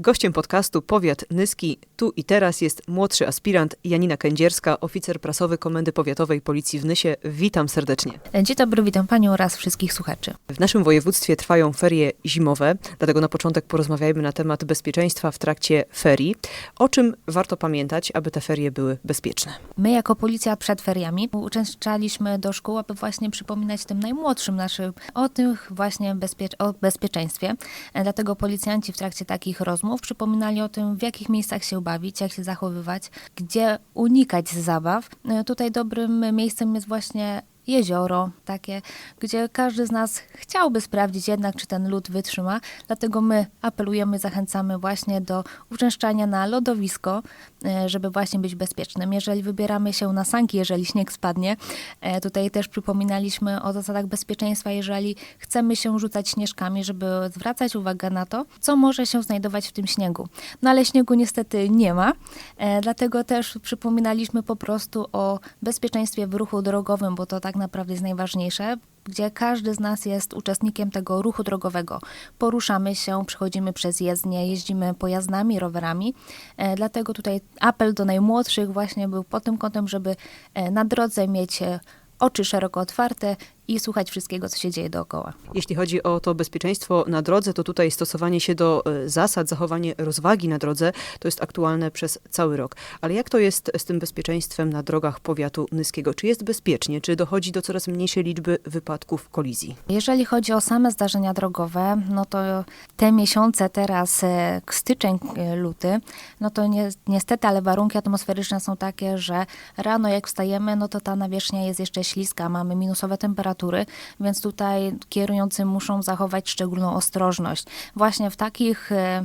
Gościem podcastu Powiat Nyski tu i teraz jest młodszy aspirant Janina Kędzierska, oficer prasowy Komendy Powiatowej Policji w Nysie. Witam serdecznie. Dzień dobry, witam Panią oraz wszystkich słuchaczy. W naszym województwie trwają ferie zimowe, dlatego na początek porozmawiajmy na temat bezpieczeństwa w trakcie ferii. O czym warto pamiętać, aby te ferie były bezpieczne? My jako policja przed feriami uczęszczaliśmy do szkół, aby właśnie przypominać tym najmłodszym naszym o tym właśnie bezpie o bezpieczeństwie. E, Dlatego policjanci w trakcie takich rozmów przypominali o tym, w jakich miejscach się bawić, jak się zachowywać, gdzie unikać zabaw. E, Tutaj dobrym miejscem jest właśnie jezioro takie, gdzie każdy z nas chciałby sprawdzić jednak, czy ten lód wytrzyma. Dlatego my apelujemy, zachęcamy właśnie do uczęszczania na lodowisko, e, żeby właśnie być bezpiecznym. Jeżeli wybieramy się na sanki, jeżeli śnieg spadnie, e, tutaj też przypominaliśmy o zasadach bezpieczeństwa, jeżeli chcemy się rzucać śnieżkami, żeby zwracać uwagę na to, co może się znajdować w tym śniegu. No ale śniegu niestety nie ma, e, dlatego też przypominaliśmy po prostu o bezpieczeństwie w ruchu drogowym, bo to tak naprawdę jest najważniejsze, gdzie każdy z nas jest uczestnikiem tego ruchu drogowego. Poruszamy się, przechodzimy przez jezdnię, jeździmy pojazdami, rowerami. E, dlatego tutaj apel do najmłodszych właśnie był pod tym kątem, żeby e, na drodze mieć e, oczy szeroko otwarte i słuchać wszystkiego, co się dzieje dookoła. Jeśli chodzi o to bezpieczeństwo na drodze, to tutaj stosowanie się do e, zasad, zachowanie rozwagi na drodze to jest aktualne przez cały rok. Ale jak to jest z tym bezpieczeństwem na drogach powiatu nyskiego? Czy jest bezpiecznie? Czy dochodzi do coraz mniejszej liczby wypadków, kolizji? Jeżeli chodzi o same zdarzenia drogowe, no to te miesiące teraz, e, styczeń, e, luty, no to nie, niestety, ale warunki atmosferyczne są takie, że rano jak wstajemy, no to ta nawierzchnia jest jeszcze śliska, mamy minusowe temperatury, więc tutaj kierujący muszą zachować szczególną ostrożność. Właśnie w takich e,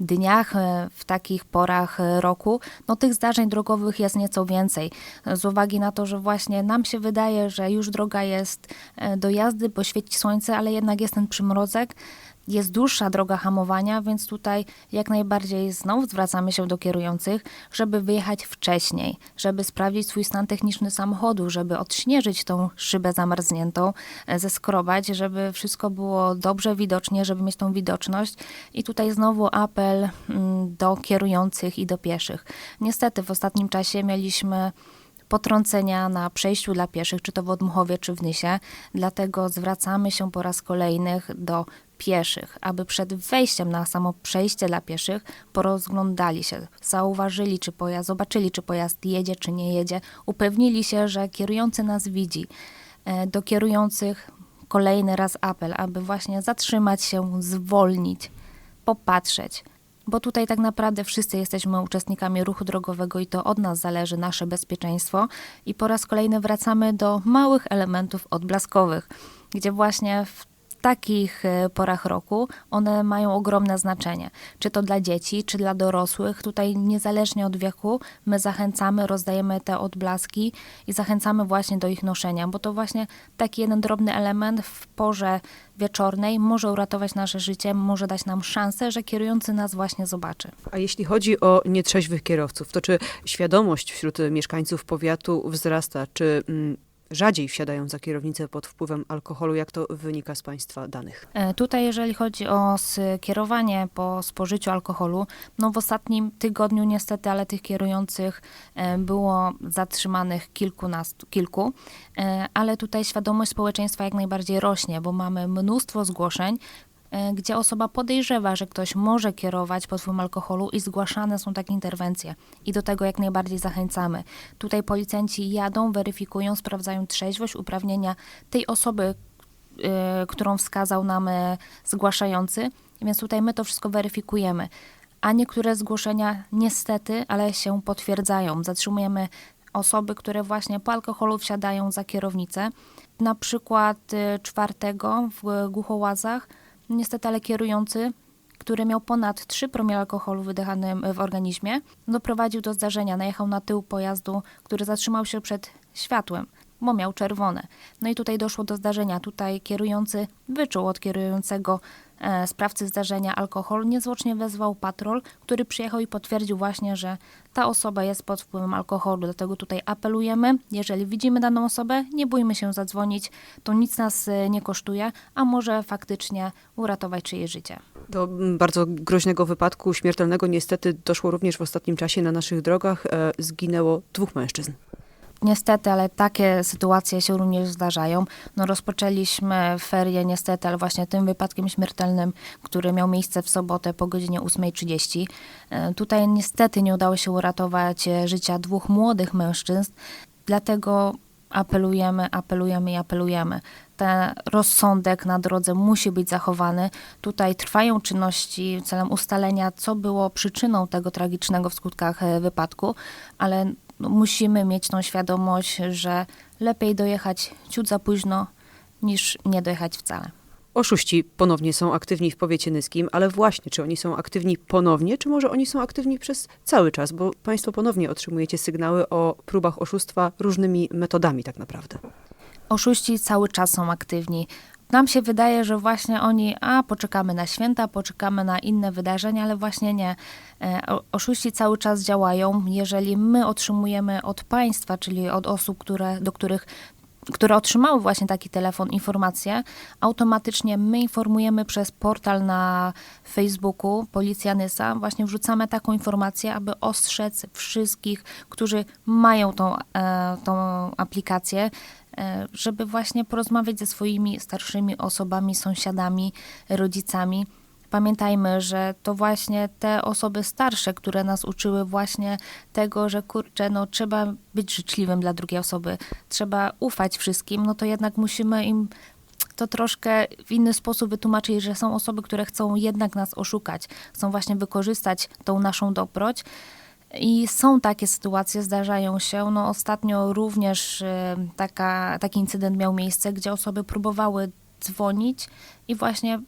dniach, e, w takich porach e, roku, no tych zdarzeń drogowych jest nieco więcej. Z uwagi na to, że właśnie nam się wydaje, że już droga jest do jazdy, bo świeci słońce, ale jednak jest ten przymrozek. Jest dłuższa droga hamowania, więc tutaj jak najbardziej znowu zwracamy się do kierujących, żeby wyjechać wcześniej, żeby sprawdzić swój stan techniczny samochodu, żeby odśnieżyć tą szybę zamarzniętą, e, zeskrobać, żeby wszystko było dobrze widocznie, żeby mieć tą widoczność. I tutaj znowu apel mm, do kierujących i do pieszych. Niestety w ostatnim czasie mieliśmy potrącenia na przejściu dla pieszych, czy to w Odmuchowie, czy w Nysie. Dlatego zwracamy się po raz kolejny do pieszych, aby przed wejściem na samo przejście dla pieszych porozglądali się, zauważyli, czy pojazd, zobaczyli, czy pojazd jedzie, czy nie jedzie, upewnili się, że kierujący nas widzi. E, Do kierujących kolejny raz apel, aby właśnie zatrzymać się, zwolnić, popatrzeć, bo tutaj tak naprawdę wszyscy jesteśmy uczestnikami ruchu drogowego i to od nas zależy nasze bezpieczeństwo. I po raz kolejny wracamy do małych elementów odblaskowych, gdzie właśnie w takich e, porach roku one mają ogromne znaczenie. Czy to dla dzieci, czy dla dorosłych. Tutaj niezależnie od wieku my zachęcamy, rozdajemy te odblaski i zachęcamy właśnie do ich noszenia, bo to właśnie taki jeden drobny element w porze wieczornej może uratować nasze życie, może dać nam szansę, że kierujący nas właśnie zobaczy. A jeśli chodzi o nietrzeźwych kierowców, to czy świadomość wśród mieszkańców powiatu wzrasta? Czy mm, rzadziej wsiadają za kierownicę pod wpływem alkoholu? Jak to wynika z Państwa danych? E, Tutaj, jeżeli chodzi o skierowanie po spożyciu alkoholu, no w ostatnim tygodniu niestety, ale tych kierujących e, było zatrzymanych kilkunastu, kilku, e, ale tutaj świadomość społeczeństwa jak najbardziej rośnie, bo mamy mnóstwo zgłoszeń, gdzie osoba podejrzewa, że ktoś może kierować pod wpływem alkoholu i zgłaszane są takie interwencje. I do tego jak najbardziej zachęcamy. Tutaj policjanci jadą, weryfikują, sprawdzają trzeźwość, uprawnienia tej osoby, y, którą wskazał nam e, zgłaszający, więc tutaj my to wszystko weryfikujemy. A niektóre zgłoszenia niestety, ale się potwierdzają. Zatrzymujemy osoby, które właśnie po alkoholu wsiadają za kierownicę. Na przykład czwartego w Głuchołazach, niestety, ale kierujący, który miał ponad 3 promile alkoholu wydychanym w organizmie, doprowadził do zdarzenia. Najechał na tył pojazdu, który zatrzymał się przed światłem. Bo miał czerwone. No i tutaj doszło do zdarzenia. Tutaj kierujący wyczuł od kierującego e, sprawcy zdarzenia alkohol, niezwłocznie wezwał patrol, który przyjechał i potwierdził właśnie, że ta osoba jest pod wpływem alkoholu. Dlatego tutaj apelujemy, jeżeli widzimy daną osobę, nie bójmy się zadzwonić, to nic nas e, nie kosztuje, a może faktycznie uratować czyjeś życie. Do mm, bardzo groźnego wypadku śmiertelnego niestety doszło również w ostatnim czasie na naszych drogach. E, Zginęło dwóch mężczyzn. Niestety, ale takie sytuacje się również zdarzają. No, rozpoczęliśmy ferie niestety, ale właśnie tym wypadkiem śmiertelnym, który miał miejsce w sobotę po godzinie 8.30. E, Tutaj niestety nie udało się uratować e, życia dwóch młodych mężczyzn, dlatego apelujemy, apelujemy i apelujemy. Ten rozsądek na drodze musi być zachowany. Tutaj trwają czynności celem ustalenia, co było przyczyną tego tragicznego w skutkach e, wypadku, ale no, musimy mieć tą świadomość, że lepiej dojechać ciut za późno, niż nie dojechać wcale. Oszuści ponownie są aktywni w powiecie nyskim, ale właśnie, czy oni są aktywni ponownie, czy może oni są aktywni przez cały czas? Bo Państwo ponownie otrzymujecie sygnały o próbach oszustwa różnymi metodami tak naprawdę. Oszuści cały czas są aktywni. Nam się wydaje, że właśnie oni, a poczekamy na święta, poczekamy na inne wydarzenia, ale właśnie nie. E, Oszuści cały czas działają. Jeżeli my otrzymujemy od państwa, czyli od osób, które, do których które otrzymały właśnie taki telefon, informacje, automatycznie my informujemy przez portal na Facebooku Policja Nysa, właśnie wrzucamy taką informację, aby ostrzec wszystkich, którzy mają tą, e, tą aplikację, żeby właśnie porozmawiać ze swoimi starszymi osobami, sąsiadami, rodzicami. Pamiętajmy, że to właśnie te osoby starsze, które nas uczyły właśnie tego, że kurczę, no trzeba być życzliwym dla drugiej osoby, trzeba ufać wszystkim, no to jednak musimy im to troszkę w inny sposób wytłumaczyć, że są osoby, które chcą jednak nas oszukać, chcą właśnie wykorzystać tą naszą dobroć. I są takie sytuacje, zdarzają się. No, ostatnio również e, taka, taki incydent miał miejsce, gdzie osoby próbowały dzwonić i właśnie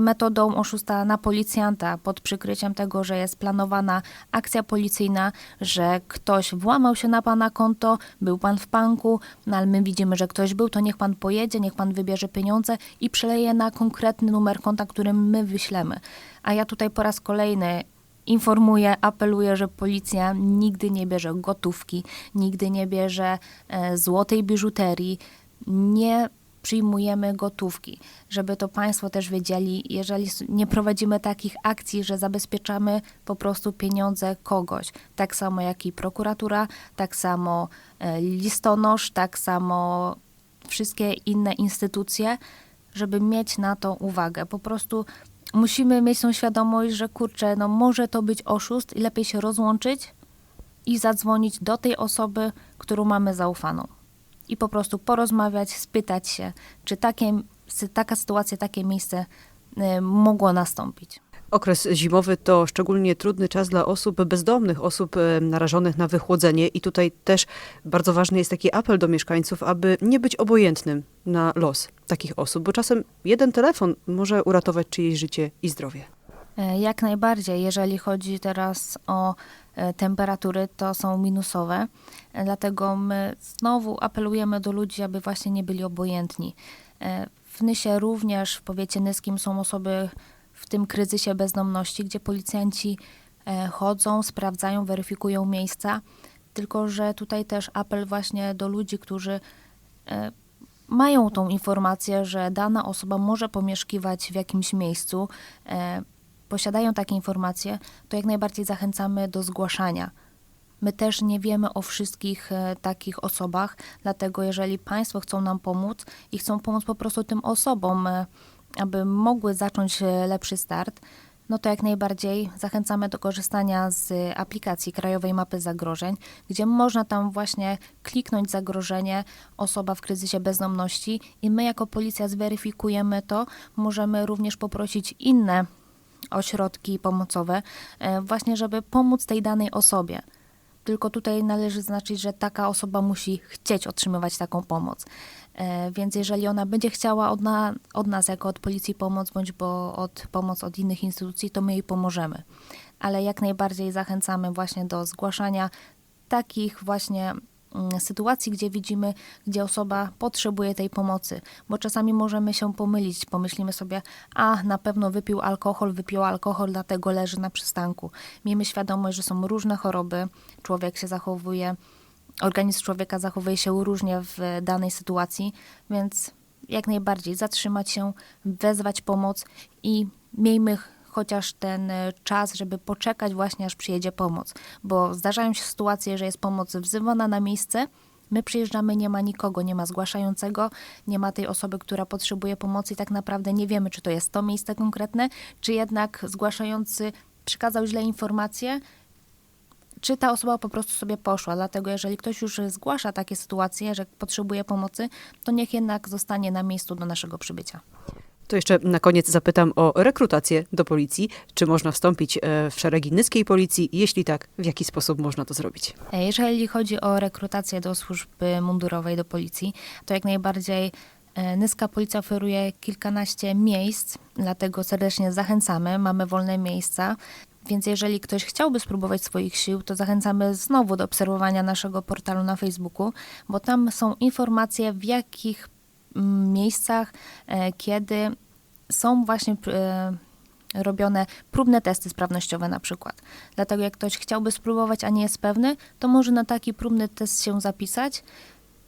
metodą oszusta na policjanta pod przykryciem tego, że jest planowana akcja policyjna, że ktoś włamał się na pana konto, był pan w banku, no ale my widzimy, że ktoś był, to niech pan pojedzie, niech pan wybierze pieniądze i przeleje na konkretny numer konta, który my wyślemy. A ja tutaj po raz kolejny informuję, apeluję, że policja nigdy nie bierze gotówki, nigdy nie bierze e, złotej biżuterii, nie przyjmujemy gotówki, żeby to Państwo też wiedzieli, jeżeli nie prowadzimy takich akcji, że zabezpieczamy po prostu pieniądze kogoś. Tak samo jak i prokuratura, tak samo e, listonosz, tak samo wszystkie inne instytucje, żeby mieć na to uwagę. Po prostu musimy mieć tą świadomość, że kurczę, no może to być oszust i lepiej się rozłączyć i zadzwonić do tej osoby, którą mamy zaufaną. I po prostu porozmawiać, spytać się, czy takie, taka sytuacja, takie miejsce y, mogło nastąpić. Okres zimowy to szczególnie trudny czas dla osób bezdomnych, osób e, narażonych na wychłodzenie i tutaj też bardzo ważny jest taki apel do mieszkańców, aby nie być obojętnym na los takich osób, bo czasem jeden telefon może uratować czyjeś życie i zdrowie. E, Jak najbardziej, jeżeli chodzi teraz o e, temperatury, to są minusowe, dlatego my znowu apelujemy do ludzi, aby właśnie nie byli obojętni. W Nysie również, w powiecie nyskim są osoby w tym kryzysie bezdomności, gdzie policjanci e, chodzą, sprawdzają, weryfikują miejsca, tylko że tutaj też apel właśnie do ludzi, którzy e, mają tą informację, że dana osoba może pomieszkiwać w jakimś miejscu, e, posiadają takie informacje, to jak najbardziej zachęcamy do zgłaszania. My też nie wiemy o wszystkich takich osobach, dlatego jeżeli Państwo chcą nam pomóc i chcą pomóc po prostu tym osobom, aby mogły zacząć e, lepszy start, no to jak najbardziej zachęcamy do korzystania z aplikacji Krajowej Mapy Zagrożeń, gdzie można tam właśnie kliknąć zagrożenie osoba w kryzysie bezdomności i my jako policja zweryfikujemy to. Możemy również poprosić inne ośrodki pomocowe, e, właśnie żeby pomóc tej danej osobie. Tylko tutaj należy zaznaczyć, że taka osoba musi chcieć otrzymywać taką pomoc. E, Więc jeżeli ona będzie chciała od, na, od nas, jako od policji pomoc, bądź bo od pomoc od innych instytucji, to my jej pomożemy. Ale jak najbardziej zachęcamy właśnie do zgłaszania takich właśnie sytuacji, gdzie widzimy, gdzie osoba potrzebuje tej pomocy, bo czasami możemy się pomylić, pomyślimy sobie, a na pewno wypił alkohol, wypił alkohol, dlatego leży na przystanku. Miejmy świadomość, że są różne choroby, człowiek się zachowuje, organizm człowieka zachowuje się różnie w danej sytuacji, więc jak najbardziej zatrzymać się, wezwać pomoc i miejmy chociaż ten e, czas, żeby poczekać właśnie aż przyjedzie pomoc, bo zdarzają się sytuacje, że jest pomoc wzywana na miejsce, my przyjeżdżamy, nie ma nikogo, nie ma zgłaszającego, nie ma tej osoby, która potrzebuje pomocy i tak naprawdę nie wiemy, czy to jest to miejsce konkretne, czy jednak zgłaszający przekazał źle informacje, czy ta osoba po prostu sobie poszła. Dlatego, jeżeli ktoś już zgłasza takie sytuacje, że potrzebuje pomocy, to niech jednak zostanie na miejscu do naszego przybycia. To jeszcze na koniec zapytam o rekrutację do policji. Czy można wstąpić e, w szeregi nyskiej policji? Jeśli tak, w jaki sposób można to zrobić? E, Jeżeli chodzi o rekrutację do służby mundurowej, do policji, to jak najbardziej e, Nyska Policja oferuje kilkanaście miejsc, dlatego serdecznie zachęcamy. Mamy wolne miejsca. Więc jeżeli ktoś chciałby spróbować swoich sił, to zachęcamy znowu do obserwowania naszego portalu na Facebooku, bo tam są informacje, w jakich miejscach, e, kiedy są właśnie e, robione próbne testy sprawnościowe na przykład. Dlatego jak ktoś chciałby spróbować, a nie jest pewny, to może na taki próbny test się zapisać,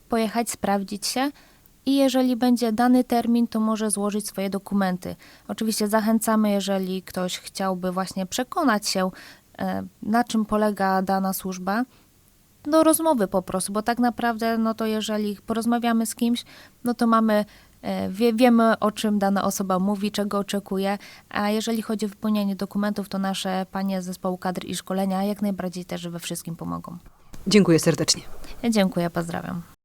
pojechać, sprawdzić się i jeżeli będzie dany termin, to może złożyć swoje dokumenty. Oczywiście zachęcamy, jeżeli ktoś chciałby właśnie przekonać się, e, na czym polega dana służba, do rozmowy po prostu, bo tak naprawdę, no to jeżeli porozmawiamy z kimś, no to mamy, e, wie, wiemy o czym dana osoba mówi, czego oczekuje, a jeżeli chodzi o wypełnianie dokumentów, to nasze panie z zespołu kadr i szkolenia jak najbardziej też we wszystkim pomogą. Dziękuję serdecznie. Dziękuję, pozdrawiam.